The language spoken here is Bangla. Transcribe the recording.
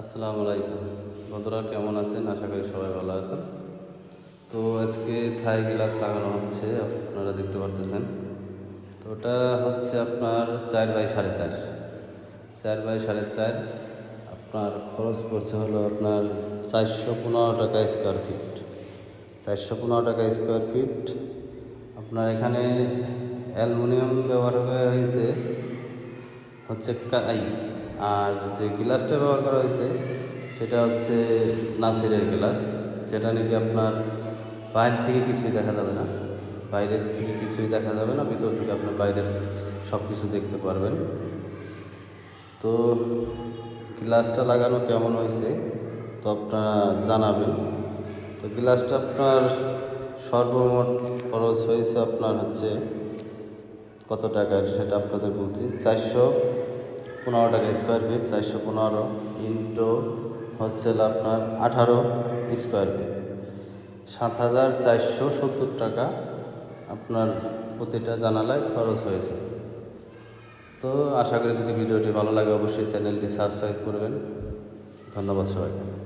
আসসালামু আলাইকুম। বন্ধুরা, কেমন আছেন? আশা করি সবাই ভালো আছেন। তো আজকে থাই গ্লাস লাগানো হচ্ছে, আপনারা দেখতে পারতেছেন। তো ওটা হচ্ছে আপনার চার বাই সাড়ে চার। চার বাই সাড়ে চার, আপনার খরচ পড়ছে হলো আপনার চারশো পনেরো টাকা স্কোয়ার ফিট চারশো পনেরো টাকা স্কোয়ার ফিট আপনার এখানে অ্যালুমিনিয়াম ব্যবহার করা হয়েছে হচ্ছে কাই আর যে গ্লাসটা ব্যবহার করা হয়েছে, সেটা হচ্ছে নাসিরের গ্লাস, যেটা নাকি আপনার বাইরে থেকে কিছুই দেখা যাবে না। বাইরের থেকে কিছুই দেখা যাবে না, ভিতর থেকে আপনার বাইরের সব কিছু দেখতে পারবেন। তো গ্লাসটা লাগানো কেমন হয়েছে, তো আপনারা জানাবেন। তো গ্লাসটা আপনার সর্বমোট খরচ হয়েছে আপনার হচ্ছে কত টাকার সেটা আপনাদের বলছি। চারশো পনেরো টাকা স্কোয়ার ফিট চারশো পনেরো ইন্টু হচ্ছে আপনার আঠারো স্কোয়ার ফিট সাত হাজার চারশো সত্তর টাকা আপনার প্রতিটা জানালায় খরচ হয়েছে। তো আশা করি যদি ভিডিওটি ভালো লাগে, অবশ্যই চ্যানেলটি সাবস্ক্রাইব করবেন। ধন্যবাদ সবাইকে।